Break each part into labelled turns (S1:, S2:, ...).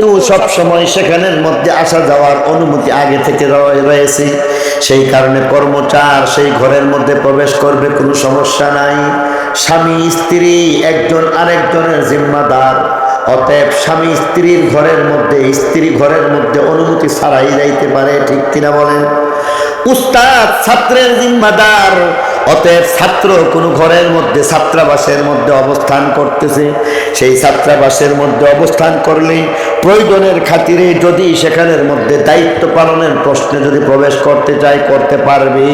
S1: সব সময় সেখানের মধ্যে আসা যাওয়ার অনুমতি আগে থেকে রয়ে- রয়েছে। সেই কারণে কর্মচার সেই ঘরের মধ্যে প্রবেশ করবে, কোনো সমস্যা নাই। স্বামী, স্ত্রী, একজন আরেকজনের জিম্মাদার। অতএব স্বামী, স্ত্রীর ঘরের মধ্যে, স্ত্রী ঘরের মধ্যে অনুমতি ছাড়াই যাইতে পারে, ঠিক কিনা বলেন? উস্তাদ, ছাত্রের জিম্মাদার। অতএব ছাত্র কোনো ঘরের মধ্যে, ছাত্রাবাসের মধ্যে অবস্থান করতেছে। সেই ছাত্রাবাসের মধ্যে অবস্থান করলে প্রয়োজনের খাতিরে যদি সেখানের মধ্যে দায়িত্ব পালনের প্রশ্নে যদি প্রবেশ করতে চায়, করতে পারবে।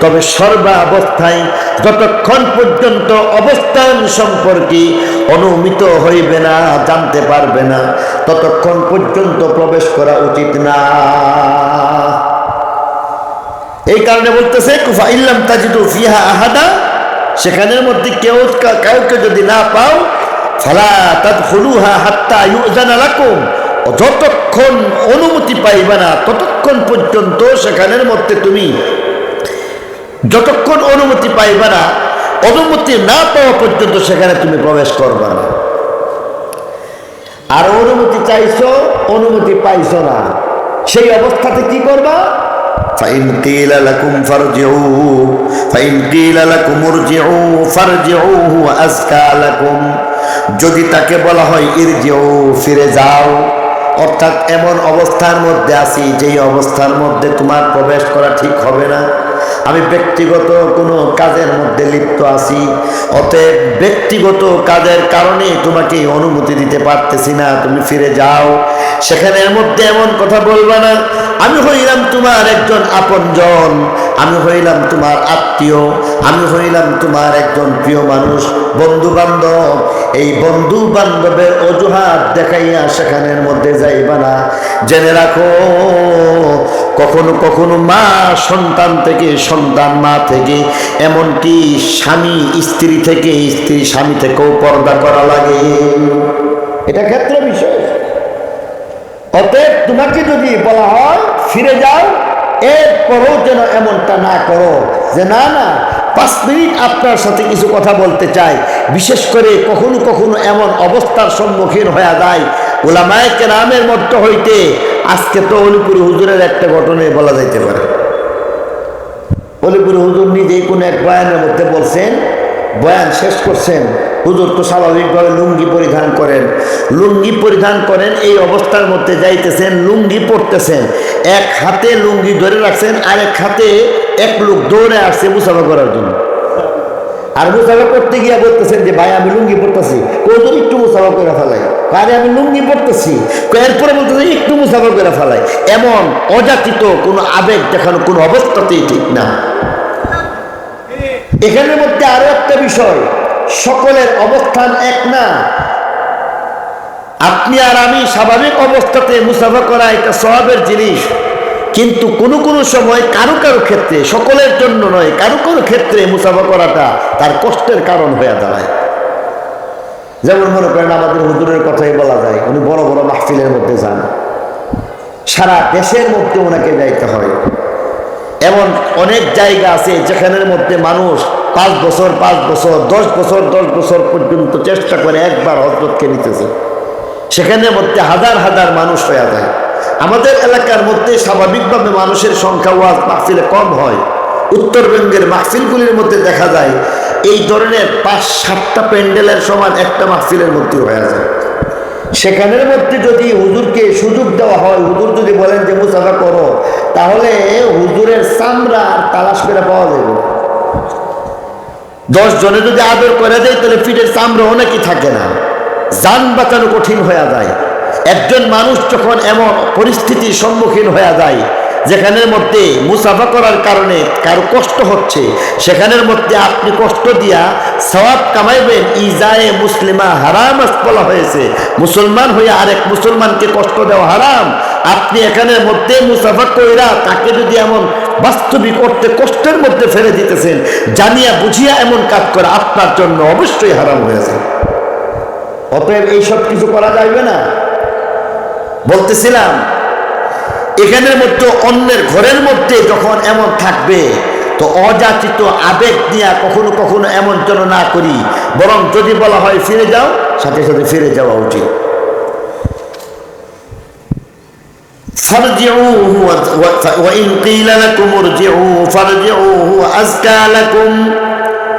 S1: তবে সর্বাবস্থায় যতক্ষণ পর্যন্ত অবস্থান সম্পর্কে অনুমিত হইবে না, জানতে পারবে না, ততক্ষণ পর্যন্ত প্রবেশ করা উচিত না। এই কারণে বলতেছে, কুফা ইল্লাম তাজিদু ফিহা আহাদা সেখানের মধ্যে কেউ কাউকে যদি না পাও, ফালা তাদখুলুহা হাত্তা ইউজানা লাকুম যতক্ষণ অনুমতি পাইবে না, ততক্ষণ পর্যন্ত সেখানের মধ্যে তুমি যতক্ষণ অনুমতি পাইবে না, অনুমতি না পাওয়া পর্যন্ত সেখানে তুমি প্রবেশ করবে না। আর অনুমতি চাইছ, অনুমতি পাইছ না। সেই অবস্থাতে কি করবা? فإن قيل لكم فارجعوا فإن قيل لكم ارجعوا فارجعوا هو أزكى لكم যদি তাকে বলা হয় ইরজিউ ফিরে যাও অর্থাৎ এমন অবস্থার মধ্যে আছি যেই অবস্থার মধ্যে তোমার প্রবেশ করা ঠিক হবে না আমি ব্যক্তিগত কোনো কাজের মধ্যে লিপ্ত আছি, অতএব ব্যক্তিগত কাজের কারণে তোমাকে অনুমতি দিতে পারতেছি না, তুমি ফিরে যাও। সেখানের মধ্যে এমন কথা বলবা না, আমি হইলাম তোমার একজন আপনজন, আমি হইলাম তোমার আত্মীয়, আমি হইলাম তোমার একজন প্রিয় মানুষ বন্ধু বান্ধব এই বন্ধু বান্ধবের অজুহাত দেখাইয়া সেখানের মধ্যে যাইবা না। জেনে রাখো কখনো কখনো মা সন্তান থেকে, সন্তান মা থেকে, এমনকি স্বামী, স্ত্রী থেকে, স্ত্রী স্বামী থেকেও পর্দা করা লাগে। এটা ক্ষেত্র বিষয় অতএব তোমাকে যদি বলা হয়, ফিরে যাও, এরপরও যেন এমনটা না করো যে, না না, পাঁচ মিনিট আপনার সাথে কিছু কথা বলতে চাই। বিশেষ করে কখনো কখনো এমন অবস্থার সম্মুখীন হয়ে যায় ওলামায় কেরামের মধ্য হইতে আজকে তো অলিপুরি হুজুরের একটা ঘটনায় বলা যাইতে পারে। অলিপুরি হুজুর নিজেই কোনো এক বয়ানের মধ্যে বলছেন, বয়ান শেষ করছেন, হুজুর তো স্বাভাবিকভাবে লুঙ্গি পরিধান করেন। লুঙ্গি পরিধান করেন, এই অবস্থার মধ্যে যাইতেছেন, লুঙ্গি পরতেছেন। এক হাতে লুঙ্গি ধরে রাখছেন আর এক হাতে এক লোক দৌড়ে আসছে মুসাফা করার জন্য। আর মুসাফা করতে গিয়ে বলতেছেন যে, ভাই, আমি লুঙ্গি পড়তেছি কোজন একটু মুসাফা করে ফেলাই? আরে আমি লুঙ্গি পড়তেছি এরপরে বলতেছে, একটু মুসাফা করে ফেলাই। এমন অযাচিত কোনো আবেগ দেখানো কোনো অবস্থাতেই ঠিক না। এখানের মধ্যে আরও একটা বিষয়, সকলের অবস্থান এক না। আপনি আর আমি স্বাভাবিক অবস্থাতে মুসাফা করা এটা স্বভাবের জিনিস। কিন্তু কোনো কোনো সময় কারও কারও ক্ষেত্রে, সকলের জন্য নয়, কারও কারও ক্ষেত্রে মুসাফা করাটা তার কষ্টের কারণ হয়ে দাঁড়ায়। যেমন মনে করেন আমাদের হুজুরের কথাই বলা যায়, উনি বড় বড় মাহফিলের মধ্যে যান। সারা দেশের মধ্যে ওনাকে যাইতে হয়। এমন অনেক জায়গা আছে যেখানের মধ্যে মানুষ পাঁচ বছর পাঁচ বছর, দশ বছর দশ বছর পর্যন্ত চেষ্টা করে একবার হজরতকে নিতেছে সেখানের মধ্যে হাজার হাজার মানুষ হয়ে যায়। আমাদের এলাকার মধ্যে স্বাভাবিকভাবে মানুষের সংখ্যা ওয়াজ মাহফিলে কম হয়। উত্তরবঙ্গের মাহফিলগুলির মধ্যে দেখা যায়, এই ধরনের পাঁচ, সাতটা প্যান্ডেলের সমান একটা মাহফিলের মধ্যে হয়ে যায়। সেখানের মধ্যে যদি হুজুরকে সুযোগ দেওয়া হয়, হুজুর যদি বলেন যে, মুসাফা করো, তাহলে হুজুরের চামড়া আর তালাশ করে পাওয়া যাবে দশ জনে যদি আদর করে দেয়, তাহলে পিঠের চামড়া অনেকই থাকে না। যান বাঁচানো কঠিন হয়ে যায়। একজন মানুষ যখন এমন পরিস্থিতির সম্মুখীন হয়ে যায়, যেখানের মধ্যে মুসাফা করার কারণে কারও কষ্ট হচ্ছে, সেখানের মধ্যে আপনি কষ্ট দিয়া সওয়াব কামাইবেন, ইজায়ে মুসলিমা হারাম বলা হয়েছে। মুসলমান হয়ে আরেক মুসলমানকে কষ্ট দেওয়া হারাম। আপনি এখানের মধ্যে মুসাফা কইরা তাকে যদি এমন বাস্তবিক অর্থে কষ্টের মধ্যে ফেলে দিতেছেন, জানিয়া বুঝিয়া এমন কাজ করা আপনার জন্য অবশ্যই হারাম হয়েছে অতএব এইসব কিছু করা যাইবে না। বলতেছিলাম, এখানের মধ্যে অন্যের ঘরের মধ্যে যখন এমন থাকবে, তো অযাচিত আবেগ নিয়ে কখনো কখনো এমন যেন না করি। বরং যদি বলা হয় ফিরে যাও, সাথে সাথে ফিরে যাওয়া উচিত।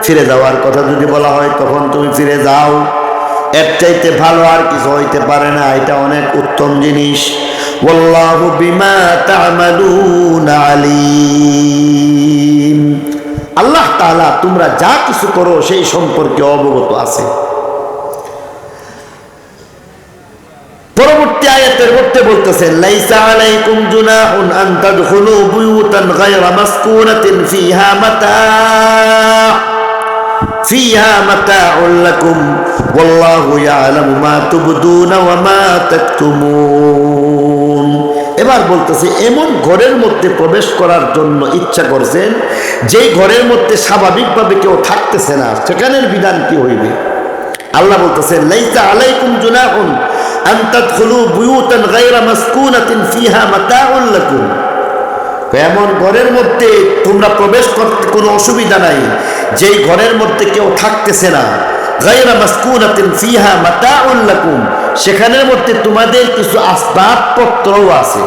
S1: ফিরে যাওয়ার কথা যদি বলা হয়, তখন তুমি ফিরে যাও। এর চাইতে ভালো আর কিছু হইতে পারে না, এটা অনেক উত্তম জিনিস। আল্লাহ তাআলা তোমরা যা কিছু করো সেই সম্পর্কে অবগত আছে। পরবর্তী আয়াতের মধ্যে বলতেছেন লাইসা মাতা' ফিহা মাতাউল লাকুম, ওয়াল্লাহু ইয়ালামু মা তুবদুনা এবার বলতেছে, এমন ঘরের মধ্যে প্রবেশ করার জন্য ইচ্ছা করছেন, যেই ঘরের মধ্যে স্বাভাবিকভাবে কেউ থাকতেছে না, সেখানের বিধান কি হইবে? আল্লাহ বলতেছেন লাইসা আলাইকুম জুনাহুন আন তাদখুলু বুয়ুতান গায়রা মাসকুনাতিন ফিহা মাতাউল লাকুম। এমন ঘরের মধ্যে তোমরা প্রবেশ করতে কোনো অসুবিধা নাই। যেই ঘরের মধ্যে কেউ থাকতেছে না। গায়রা মাসকুনাতিন ফিহা মাতাউন লাকুম। সেখানের মধ্যে তোমাদের কিছু আসবাবপত্রও আছে।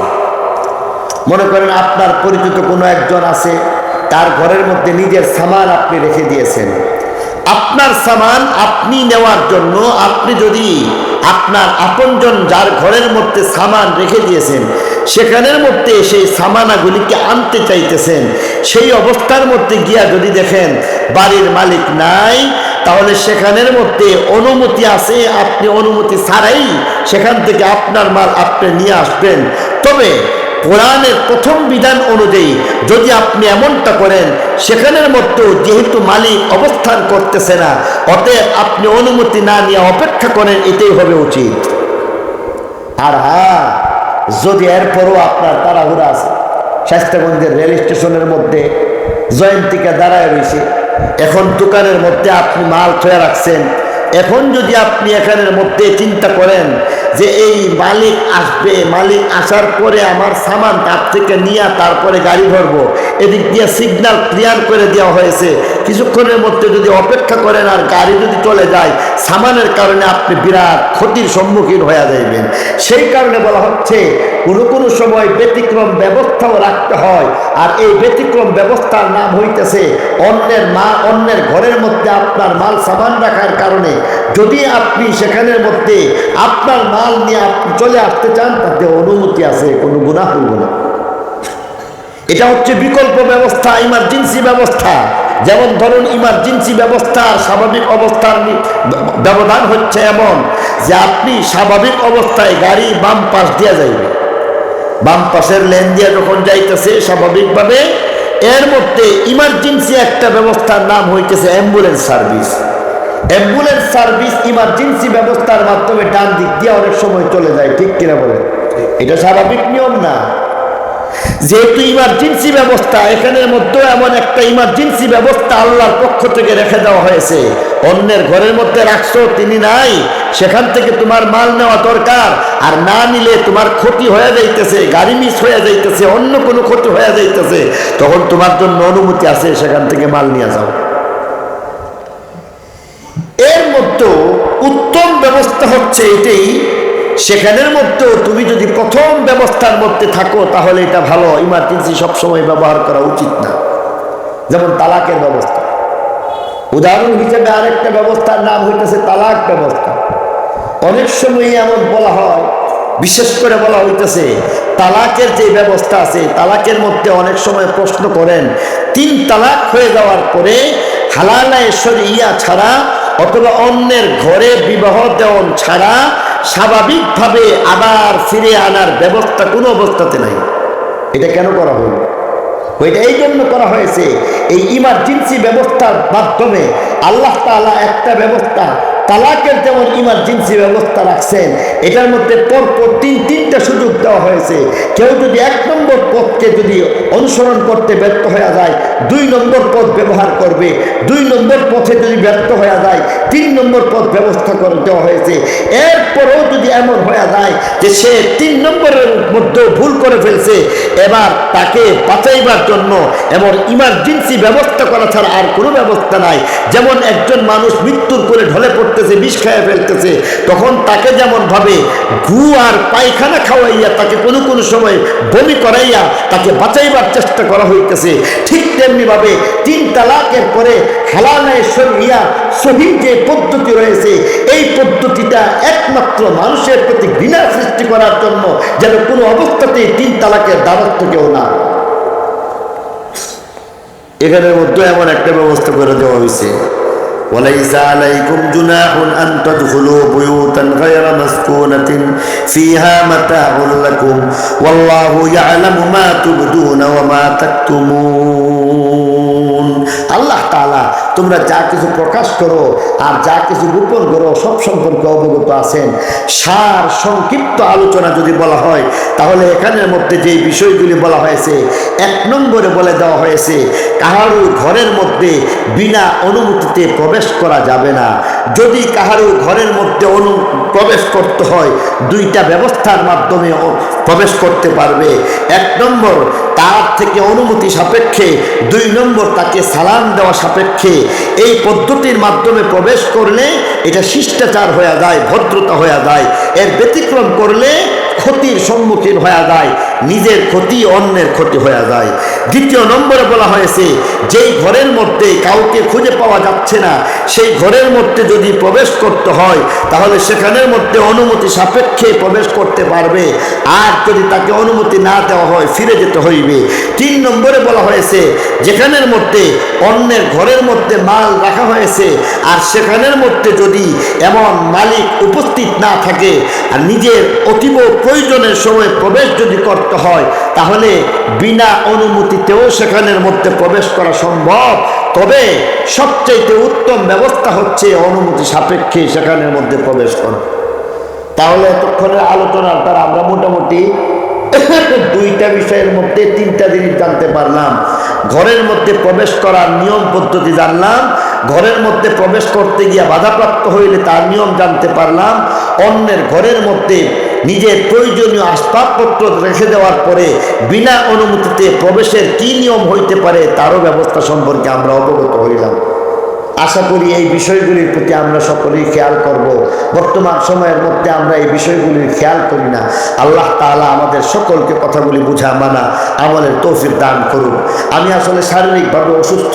S1: মনে করেন আপনার পরিচিত কোনো একজন আছে, তার ঘরের মধ্যে নিজের সামান আপনি রেখে দিয়েছেন। আপনার সামান আপনি নেওয়ার জন্য আপনি যদি আপনার আপনজন যার ঘরের মধ্যে সামান রেখে দিয়েছেন, সেখানের মধ্যে সেই সামানাগুলিকে আনতে চাইতেছেন, সেই অবস্থার মধ্যে গিয়া যদি দেখেন বাড়ির মালিক নাই, তাহলে সেখানের মধ্যে অনুমতি আছে, আপনি অনুমতি ছাড়াই সেখান থেকে আপনার মাল আপনি নিয়ে আসবেন। তবে কোরআনের প্রথম বিধান অনুযায়ী যদি আপনি এমনটা করেন, সেখানের মধ্যেও যেহেতু মালিক অবস্থান করতেছে না, অতএব আপনি অনুমতি না নিয়ে অপেক্ষা করেন, এটাই হবে উচিত। আর হ্যাঁ যদি এরপরও আপনার তাড়াহুড়া আছে স্বাস্থ্যগঞ্জের রেল স্টেশনের মধ্যে জয়ন্তিকা দাঁড়ায় রয়েছে, এখন দোকানের মধ্যে আপনি মাল থয়ে রাখছেন এখন যদি আপনি এখানের মধ্যে চিন্তা করেন যে এই মালিক আসবে, মালিক আসার পরে আমার সামান তার থেকে নিয়ে তারপরে গাড়ি ধরবো, এদিক দিয়ে সিগনাল ক্লিয়ার করে দেওয়া হয়েছে, কিছুক্ষণের মধ্যে যদি অপেক্ষা করেন আর গাড়ি যদি চলে যায়, সামানের কারণে আপনি বিরাট ক্ষতির সম্মুখীন হয়ে যাইবেন। সেই কারণে বলা হচ্ছে কোনো কোনো সময় ব্যতিক্রম ব্যবস্থাও রাখতে হয়। আর এই ব্যতিক্রম ব্যবস্থার নাম হইতেছে অন্যের মা, অন্যের ঘরের মধ্যে আপনার মাল সামান রাখার কারণে। যদি আপনি সেখানের মধ্যে আপনার মাল নিয়ে আপনি চলে আসতে চান, তাতে অনুমতি আছে, কোনো গুণা হইব না। এটা হচ্ছে বিকল্প ব্যবস্থা ইমার্জেন্সি ব্যবস্থা। যেমন ধরুন ইমার্জেন্সি ব্যবস্থার স্বাভাবিক অবস্থার ব্যবধান হচ্ছে এমন যে আপনি স্বাভাবিক অবস্থায় গাড়ি বাম পাশ দিয়ে যাইবে বাম পাশের লেন দিয়ে যখন যাইতেছে, স্বাভাবিকভাবে এর মধ্যে ইমার্জেন্সি একটা ব্যবস্থার নাম হইতেছে ambulance service ambulance service emergency ব্যবস্থার মাধ্যমে ডান দিক দিয়ে অনেক সময় চলে যায়, ঠিক কিনা বলে এটা স্বাভাবিক নিয়ম না? যেহেতু ইমার্জেন্সি ব্যবস্থা, এখানের মধ্যেও এমন একটা ইমার্জেন্সি ব্যবস্থা আল্লাহর পক্ষ থেকে রেখে দেওয়া হয়েছে। অন্যের ঘরের মধ্যে রাখছো, তিনি নাই। সেখান থেকে তোমার মাল নেওয়া দরকার। আর না নিলে তোমার ক্ষতি হয়ে যাইতেছে, গাড়ি মিস হয়ে যাইতেছে, অন্য কোনো ক্ষতি হয়ে যাইতেছে। তখন তোমার জন্য অনুমতি আছে, সেখান থেকে মাল নিয়ে যাও। এর মধ্যেও উত্তম ব্যবস্থা হচ্ছে এটাই সেখানের মধ্যেও তুমি যদি প্রথম ব্যবস্থার মধ্যে থাকো, তাহলে এটা ভালো। ইমার্জেন্সি সবসময় ব্যবহার করা উচিত না। যেমন তালাকের ব্যবস্থা। উদাহরণ হিসেবে আরেকটা ব্যবস্থার নাম হইতেছে তালাক ব্যবস্থা। অনেক সময় এমন বলা হয়, বিশেষ করে বলা হইতেছে, তালাকের যে ব্যবস্থা আছে, তালাকের মধ্যে অনেক সময় প্রশ্ন করেন, তিন তালাক হয়ে যাওয়ার পরে হালালা ঈশ্বর ইয়া ছাড়া অথবা অন্যের ঘরে বিবাহ দেওয়ন ছাড়া স্বাভাবিকভাবে আবার ফিরে আনার ব্যবস্থা কোনো অবস্থাতে নাই। এটা কেন করা হল? ওইটা এই জন্য করা হয়েছে, এই ইমার্জেন্সি ব্যবস্থার মাধ্যমে আল্লাহ তালা একটা ব্যবস্থা তালাকের যেমন ইমার্জেন্সি ব্যবস্থা রাখছেন, এটার মধ্যে পরপর তিন, তিনটা সুযোগ দেওয়া হয়েছে। কেউ যদি এক নম্বর পথকে যদি অনুসরণ করতে ব্যর্থ হয়ে যায়, দুই নম্বর পথ ব্যবহার করবে। দুই নম্বর পথে যদি ব্যর্থ হয়ে যায়, তিন নম্বর পথ ব্যবস্থা করে দেওয়া হয়েছে। এরপরেও যদি এমন হয়ে যায় যে সে তিন নম্বরের মধ্যেও ভুল করে ফেলছে, এবার তাকে বাঁচাইবার জন্য এমন ইমার্জেন্সি ব্যবস্থা করা ছাড়া আর কোনো ব্যবস্থা নাই। যেমন একজন মানুষ মৃত্যুর করে ঢলে পড়তেছে বিষ খেয়ে ফেলতেছে, তখন তাকে যেমন ভাবে ঘু আর পায়খানা খাওয়াইয়া তাকে কোনো কোনো সময় বমি করাইয়া তাকে বাঁচাইবার চেষ্টা করা হইতেছে। ঠিক তেমনি ভাবে তিন তালাকের পরে হালানায় সরিয়া সহি যে পদ্ধতি রয়েছে, এই পদ্ধতিটা একমাত্র মানুষের প্রতি ঘৃণা সৃষ্টি করার জন্য যেন কোনো অবস্থাতেই তিন তালাকের দ্বারস্থ কেউ না। এখানের মধ্যে এমন একটা ব্যবস্থা করে দেওয়া হয়েছে وليس عليكم جناح أن تدخلوا بيوتا غير مسكونة فيها متاع لكم والله يعلم ما تبدون وما تكتمون. الله تعالى তোমরা যা কিছু প্রকাশ করো আর যা কিছু গোপন করো, সব সম্পর্কে অবগত আছেন। সার সংক্ষিপ্ত আলোচনা যদি বলা হয়, তাহলে এখানের মধ্যে যে বিষয়গুলি বলা হয়েছে, এক নম্বরে বলে দেওয়া হয়েছে কাহারু ঘরের মধ্যে বিনা অনুমতিতে প্রবেশ করা যাবে না। যদি কাহারু ঘরের মধ্যে অনু, প্রবেশ করতে হয়, দুইটা ব্যবস্থার মাধ্যমে প্রবেশ করতে পারবে। এক নম্বর তার থেকে অনুমতি সাপেক্ষে দুই নম্বর তাকে সালাম দেওয়া সাপেক্ষে। এই পদ্ধতির মাধ্যমে প্রবেশ করলে এটা শিষ্টাচার হয়ে যায়, ভদ্রতা হয়ে যায়। এর ব্যতিক্রম করলে ক্ষতির সম্মুখীন হয়ে যায়। নিজের ক্ষতি অন্যের ক্ষতি হয়ে যায়। দ্বিতীয় নম্বরে বলা হয়েছে, যেই ঘরের মধ্যে কাউকে খুঁজে পাওয়া যাচ্ছে না, সেই ঘরের মধ্যে যদি প্রবেশ করতে হয়, তাহলে সেখানের মধ্যে অনুমতি সাপেক্ষে প্রবেশ করতে পারবে। আর যদি তাকে অনুমতি না দেওয়া হয়, ফিরে যেতে হইবে। তিন নম্বরে বলা হয়েছে, যেখানের মধ্যে অন্যের ঘরের মধ্যে মাল রাখা হয়েছে, আর সেখানের মধ্যে যদি এমন মালিক উপস্থিত না থাকে, আর নিজের অতীব প্রয়োজনের সময় প্রবেশ যদি করতে হয়, তাহলে বিনা অনুমতিতেও সেখানের মধ্যে প্রবেশ করা সম্ভব। তবে সবচাইতে উত্তম ব্যবস্থা হচ্ছে অনুমতি সাপেক্ষে সেখানের মধ্যে প্রবেশ করা। তাহলে এতক্ষণের আলোচনার দ্বারা আমরা মোটামুটি দুইটা বিষয়ের মধ্যে তিনটা জিনিস জানতে পারলাম। ঘরের মধ্যে প্রবেশ করার নিয়ম পদ্ধতি জানলাম। ঘরের মধ্যে প্রবেশ করতে গিয়ে বাধাপ্রাপ্ত হইলে তার নিয়ম জানতে পারলাম। অন্যের ঘরের মধ্যে নিজের প্রয়োজনীয় আসবাবপত্র রেখে দেওয়ার পরে বিনা অনুমতিতে প্রবেশের কি নিয়ম হইতে পারে, তারও ব্যবস্থা সম্পর্কে আমরা অবগত হইলাম। আশা করি এই বিষয়গুলির প্রতি আমরা সকলেই খেয়াল করব। বর্তমান সময়ের মধ্যে আমরা এই বিষয়গুলির খেয়াল করি না। আল্লাহ তাআলা আমাদের সকলকে কথাগুলি বুঝা মানা আমাদের তৌফিক দান করুন আমি আসলে শারীরিকভাবে অসুস্থ,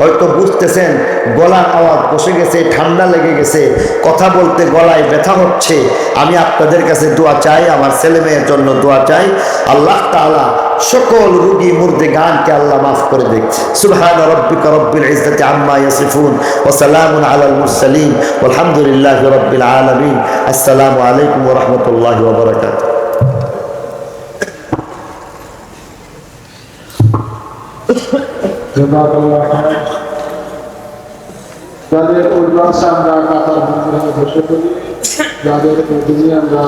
S1: হয়তো বুঝতেছেন, গলার আওয়াজ বসে গেছে, ঠান্ডা লেগে গেছে, কথা বলতে গলায় ব্যথা হচ্ছে। আমি আপনাদের কাছে দোয়া চাই, আমার ছেলে মেয়ের জন্য দোয়া চাই। আল্লাহ তাআলা সকল রুগী মুর্দে গানকে আল্লাহ মাফ করে দেখ সুবহান রব্বিকা রব্বিল ইজ্জাতি আম্মা ইয়াসিফুন ওয়া সালামুন আলাল মুরসালিন ওয়ালহামদুলিল্লাহি রব্বিল আলামিন। আসসালামু আলাইকুম ওয়া রাহমাতুল্লাহি ওয়া বারাকাতুহু।
S2: জাযাকাল্লাহ খাইর। যাদের অভিভাবক আমরা কাতার বসে করি। যাদের অধীনে আমরা